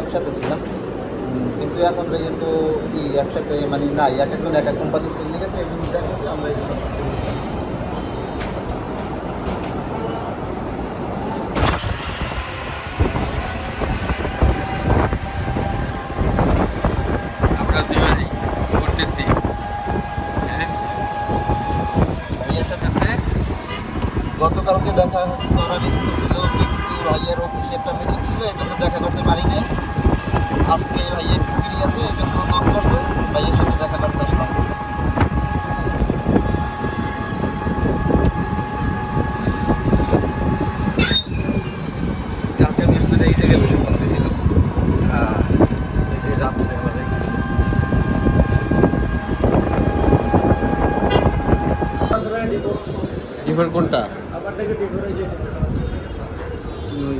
একসাথে ছিলাম। কিন্তু এখন যেহেতু কি একসাথে মানে নাই এক একজন এক এক কোম্পানি চলে গেছে এই জন্য দেখা যাচ্ছে আমরা এই জন্য আমরা যেভাবে করতেছি হ্যাঁ ভাইয়ের সাথে গতকালকে দেখা করার ইচ্ছে ছিল কিন্তু ভাইয়ের অফিসে একটা মিটিং ছিল এই জন্য দেখা করতে পারি নাই আজকে ভাইয়ের ফ্রি আছে এই জন্য নক করছে ভাইয়ের সাথে দেখা করতে আসলাম কালকে আমি আপনার এই জায়গায় বসে ফোন দিয়েছিলাম এই যে রাত্রে আবার এই ডিফার কোনটা দুই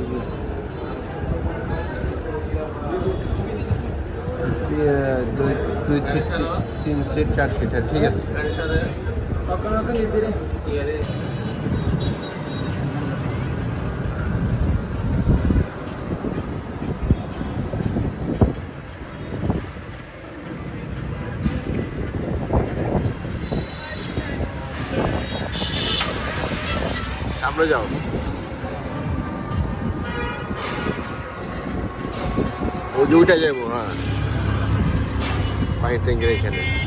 দুই সিট তিন সিট চার সিট হ্যাঁ ঠিক আছে সামনে যাও ওই যে উঠে যাব হ্যাঁ পানির ট্যাঙ্কের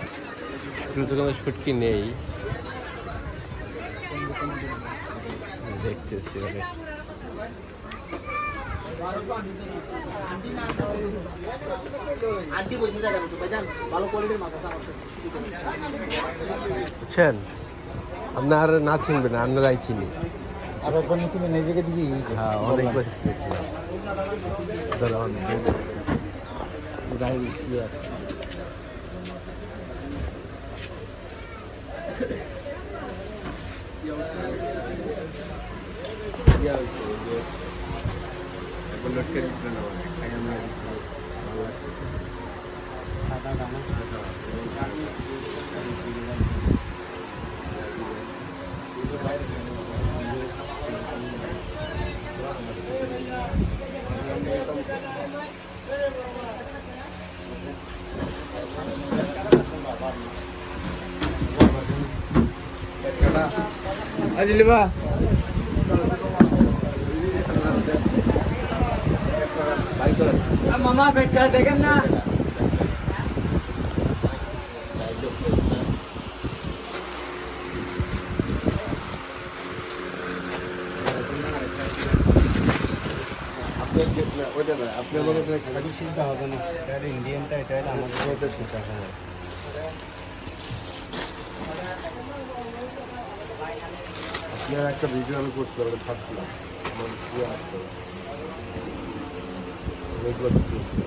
দ্রুতগন্ধ ছুটকি নেই। দেখতেছি অনেক। বুঝছেন? আপনার না চিনবেন আপনারাই চিনি। আর হ্যাঁ অনেক বছর পেয়েছি ধরো অনেক আজিলিবা মামা বেটা দেখেন না। আপনার মনে করে খালি চিন্তা হবে না। এটা ইন্ডিয়ানটা, এটা আমাদের মধ্যে চিন্তা হবে। আপনার একটা ভিডিও আমি করতে পারব ভাবছিলাম। আমার আসতো অনেকগুলো video ছিল।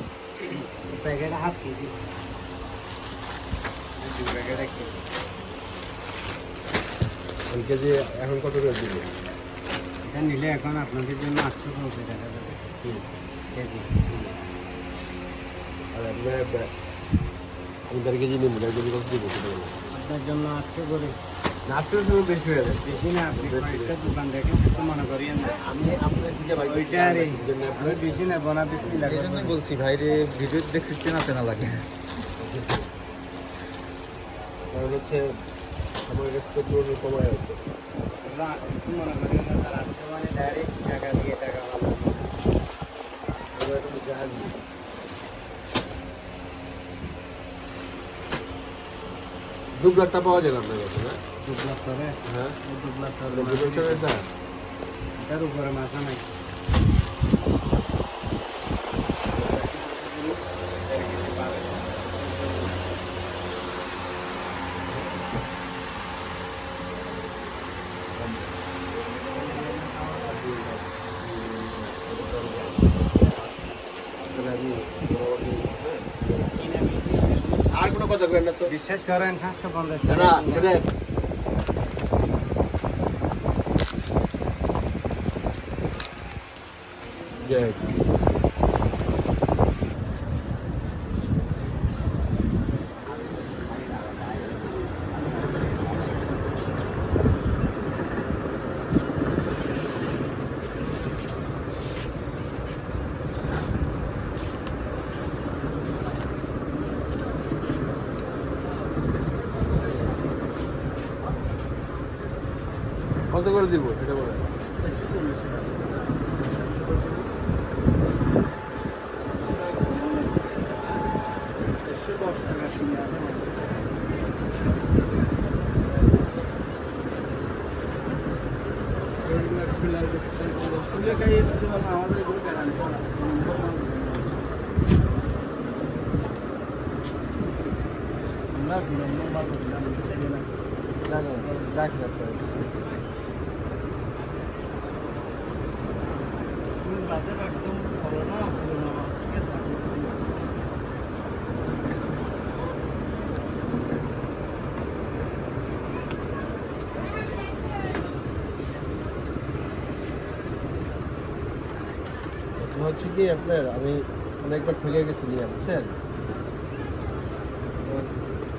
Packet half KG. প্যাকেট এক কেজি। কেজি এখন কত করে দিবে? এটা নিলে এখন আপনাদের জন্য আটশো পঞ্চাশ টাকা যাবে কেজি। আর আপনার আমি দেড় কেজি নিব দেড় কেজি কত দিব? আপনার জন্য আটশো করে। সময় বেশি হয়ে যায় বেশি না আপনি কয়েকটা দোকান দেখেন কিছু মনে করিয়েন না। আমি আপনার দিকে ভাই ওইটা আর ওই বেশি না বোনা বিস্তি জন্যই বলছি ভাইরে ভিডিও দেখছি চেনা চেনা লাগে। কারণ হচ্ছে আমার কাছে পেট্রোল কমায় আছে। রা- মনে করি না তার মানে ডাইরেক্ট টাকা দিয়ে টাকা ভালো। পাওয়া যায় না আপনার কাছে না দুবলা করে হ্যাঁ দুবলা করে এটার উপরে মাথা নাই আর কোনো কথা করেন না বিশ্বাস করেন সাতশো পঞ্চাশ টাকা এটা জয় কত করে দিব এটা বলে দশ টাকা কিনে আনো। এইগুলা খুলে দেখতে হবে। খুলে খাইয়ে দিতে পারব, আমাদের এগুলো guarantee করা আছে। কোনো প্রমাণ নেই। আমরা দুই নম্বর মাল করছিলাম, এটা না। না না রাখ রাখতে তুমি বাজার একদম ভালো না, পুরোনো মাল থেকে দাম কম। হচ্ছে কি আপনার আমি অনেকবার ঠকে গেছি নিয়ে বুঝছেন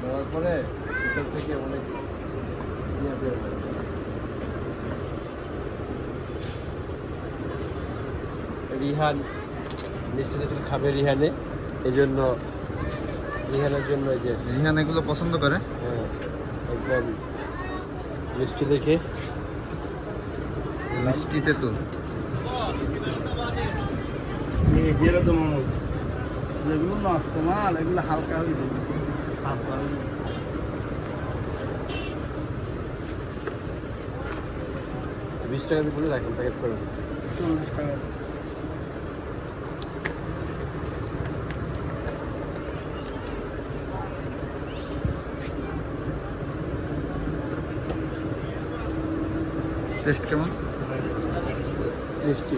দেওয়ার পরে থেকে অনেক। রিহান মিষ্টিটা তুমি খাবে রিহানে এই জন্য রিহানের জন্য এই যে রিহান এগুলো পছন্দ করে? হ্যাঁ একদম মিষ্টি দেখে। মিষ্টিতে তো যেগুলো নষ্ট মাল এগুলো হালকা হয়ে যাবে। হালকা হয়ে বিশ টাকা দিয়ে বলে রাখেন প্যাকেট করে চল্লিশ টাকা। টেস্ট কেমন? মিষ্টি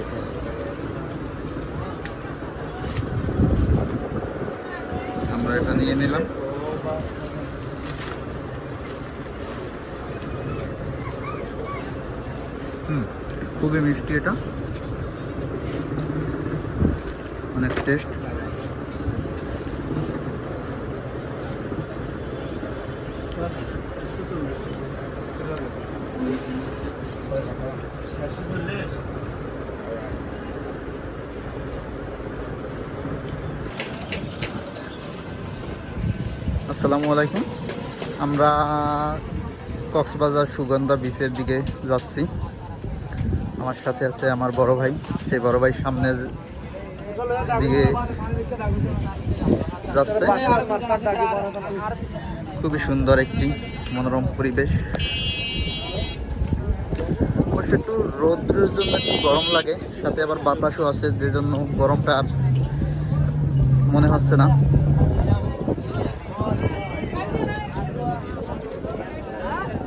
আমরা এটা নিয়ে নিলাম হুম খুবই মিষ্টি এটা। অনেক টেস্ট আসসালামু আলাইকুম। আমরা কক্সবাজার সুগন্ধা বিচের দিকে যাচ্ছি। আমার সাথে আছে আমার বড় ভাই। সেই বড় ভাই সামনের দিকে যাচ্ছে। খুবই সুন্দর একটি মনোরম পরিবেশ। অবশ্য একটু রৌদ্রের জন্য একটু গরম লাগে, সাথে আবার বাতাসও আছে, যে জন্য গরমটা আর মনে হচ্ছে না।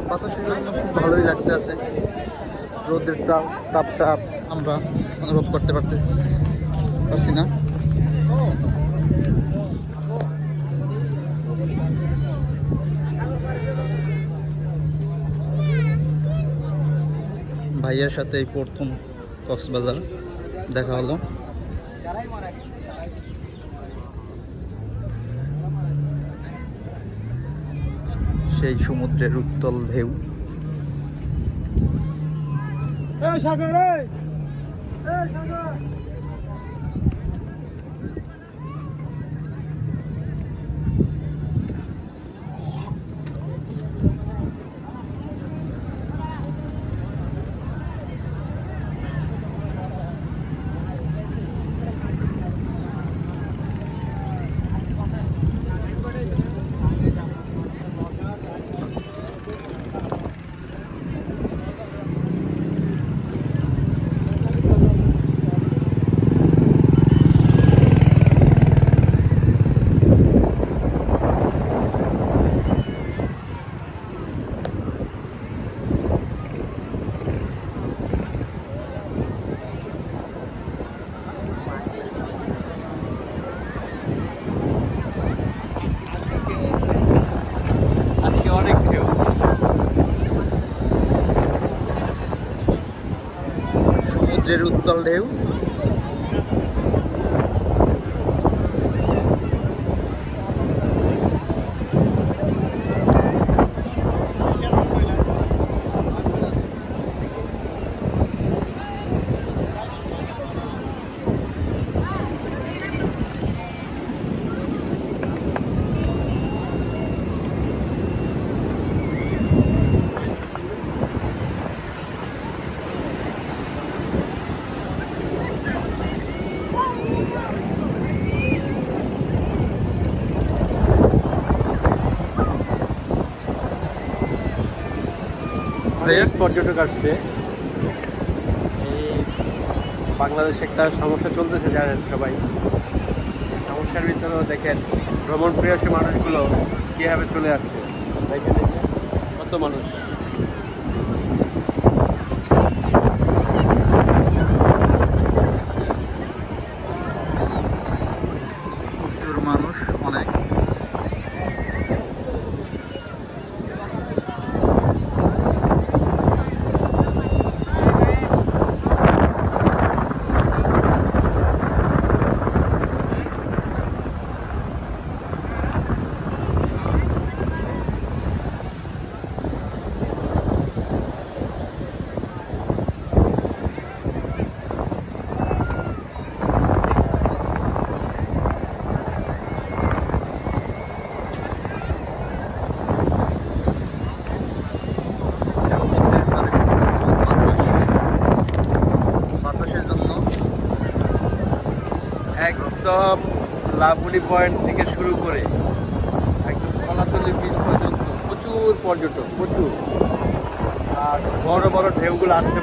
বাতাসের জন্য খুব ভালোই লাগতে আছে রোদের তাপ, তাপটা আমরা অনুভব করতে পারতে পারছি না। ভাইয়ের সাথে এই প্রথম কক্সবাজার দেখা হলো। সেই সমুদ্রের উত্তল ঢেউ। সাগর। এই সাগর। সমুদ্রের উত্তল ঢেউ পর্যটক আসছে। এই বাংলাদেশে একটা সমস্যা চলতেছে জানেন সবাই। সমস্যার ভিতরেও দেখেন ভ্রমণ প্রিয়সী মানুষগুলো কীভাবে চলে আসছে। দেখে দেখে কত মানুষ প্রচুর মানুষ অনেক বাতাসের জন্য একদম লাবুলি পয়েন্ট থেকে শুরু করে একদম কলাতলি বিচ পর্যন্ত প্রচুর পর্যটক, প্রচুর। আর বড় বড় ঢেউগুলো আসতে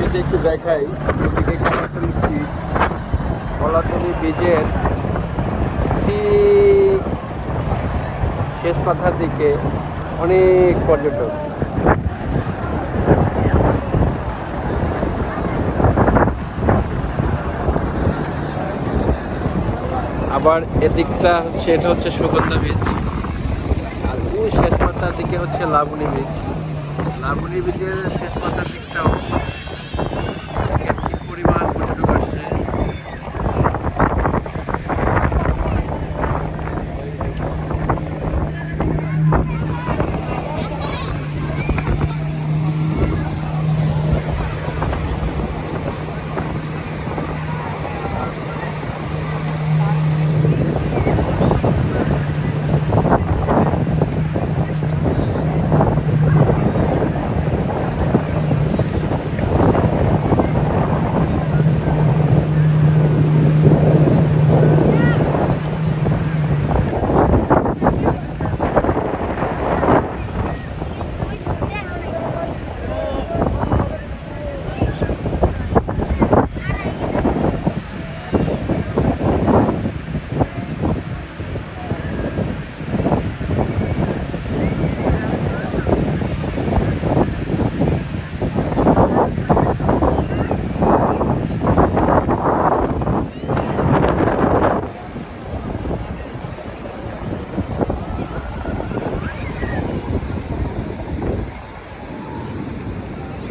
যদি একটু দেখাই, এদিকে কলাতলি বিচ কলাতলি বীজের ঠিক শেষ দিকে অনেক পর্যটক। আবার এদিকটা হচ্ছে, এটা হচ্ছে সুগন্ধা বীজ আর ওই শেষ মাথার দিকে হচ্ছে লাবণী বীজ লাবণী বীজের শেষ মাথার দিকটাও দেখেন কি পরিমাণ পর্যটক আসছে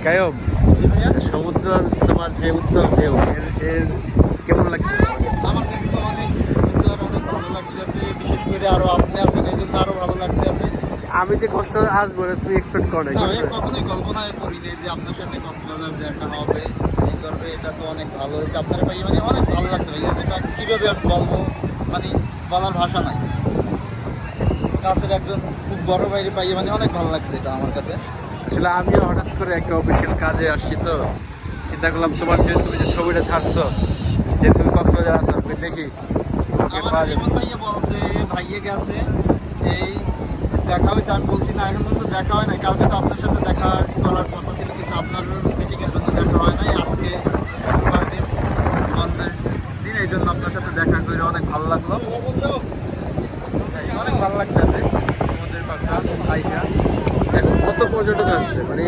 কায়ব সমুদ্র তোমার যে উত্তর ঢেউ এর এর কেমন লাগছে? আমার কাছে তো অনেক অনেক ভালো লাগতেছে। বিশেষ করে আরও আপনি আছেন এই জন্য আরও ভালো লাগতেছে। আমি যে কষ্ট আসব না তুমি এক্সপেক্ট করো না কখনোই কল্পনায় করিনি যে আপনার সাথে কক্সবাজার দেখা হবে। এই করবে এটা তো অনেক ভালো। হয়েছে আপনার ভাই মানে অনেক ভালো লাগছে ভাইয়া যেটা কীভাবে আমি বলব? মানে বলার ভাষা নাই। কাছের একজন খুব বড় বাইরে পাইয়ে মানে অনেক ভালো লাগছে এটা আমার কাছে। আসলে আমিও করে একটা অফিসিয়াল কাজে আসছি তো। চিন্তা করলাম তোমার যে তুমি যে ছবিটা ছাড়ছো যে তুমি কক্সবাজার আসো আমি দেখি ভাইয়া বলছে ভাইয়ে গেছে এই দেখা হয়েছে আমি বলছি না এখন পর্যন্ত দেখা হয় নাই। কালকে তো আপনার সাথে দেখা করার কথা ছিল কিন্তু আপনার মিটিং এর জন্য দেখা হয় নাই। আজকে শুক্রবার দিন বন্ধের দিন এই জন্য আপনার সাথে দেখা করে অনেক ভালো লাগল। অনেক ভালো লাগতেছে। আমাদের এখন কত পর্যটক আসছে? মানে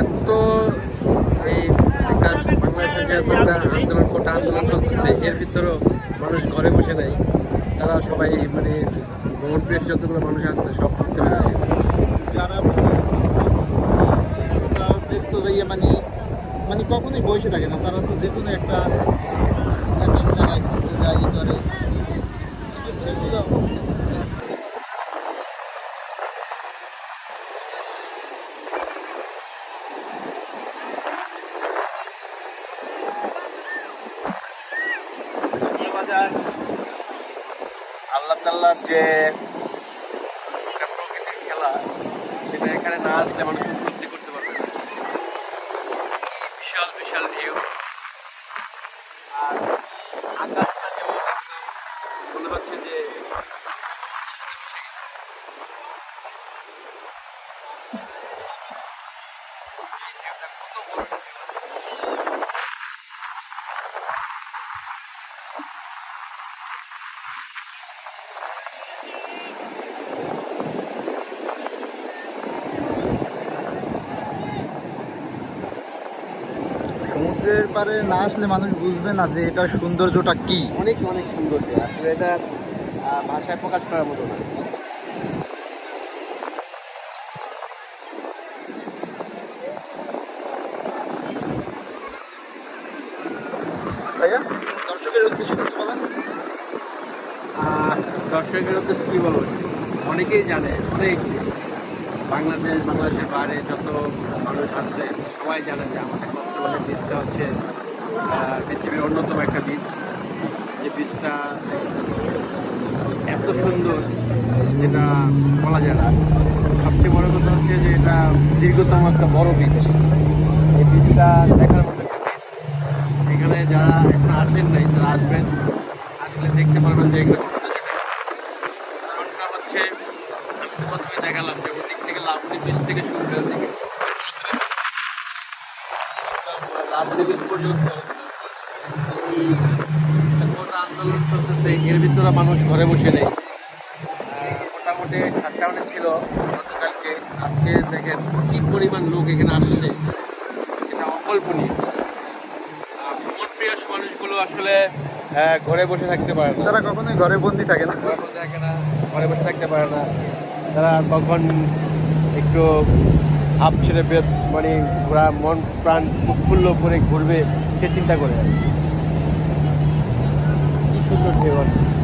এত এই একটা বাংলাদেশের যে এত আন্দোলন কোটা আন্দোলন চলতেছে এর ভিতরেও মানুষ ঘরে বসে নাই। তারা সবাই মানে ভ্রমণ প্রিয় যতগুলো মানুষ আছে সব ঘুরতে বেরিয়ে গেছে। মানে, মানে মানে কখনোই বসে থাকে না। তারা তো যে কোনো একটা এক এক জায়গায় ঘুরতে যায় করে যে প্রকৃতির খেলা সেটা এখানে না আসলে মানুষ উপলব্ধি করতে পারবে না। এই বিশাল বিশাল ঢেউ আর আকাশটা যেমন একদম মনে হচ্ছে যে এই ঢেউটা কত বড় ঢেউ। সমুদ্রের না আসলে মানুষ বুঝবে না যে এটার সৌন্দর্যটা কি। অনেক অনেক সুন্দর যে আসলে এটা ভাষায় প্রকাশ করার মতো না। দর্শকের উদ্দেশ্যে কিছু বলেন। দর্শকের উদ্দেশ্যে কী বলব? অনেকেই জানে অনেক বাংলাদেশ বাংলাদেশের বাইরে যত মানুষ আছে সবাই জানে যে আমাদের কক্সবাজার বীজটা হচ্ছে পৃথিবীর অন্যতম একটা বীজ যে বীজটা এত সুন্দর যেটা বলা যায় না। সবচেয়ে বড় কথা হচ্ছে যে এটা দীর্ঘতম একটা বড় বীজ এই বীজটা দেখার মতো একটা বীজ এখানে যারা এখন আসেন নাই, তারা আসবেন। আসলে দেখতে পারবেন যে এগুলো হচ্ছে প্রথমে দেখালাম যে ওদিক থেকে লাভলি বিচ থেকে শুরু করে দিকে পর্যন্ত আন্দোলন চলতেছে এর ভিতরে মানুষ ঘরে বসে নেই। মোটামুটি শাটডাউনে ছিল গতকালকে। আজকে দেখেন কি পরিমাণ লোক এখানে আসছে এটা অকল্পনীয়। ভ্রমণপ্রিয় মানুষগুলো আসলে ঘরে বসে থাকতে পারে না। তারা কখনোই ঘরে বন্দি থাকে না। ঘরে বসে থাকে না ঘরে বসে থাকতে পারে না। তারা কখন একটু হাফ ছেড়ে মানে ঘোরা মন প্রাণ উৎফুল্ল করে ঘুরবে সে চিন্তা করে কি সুন্দর ঢেউ আছে।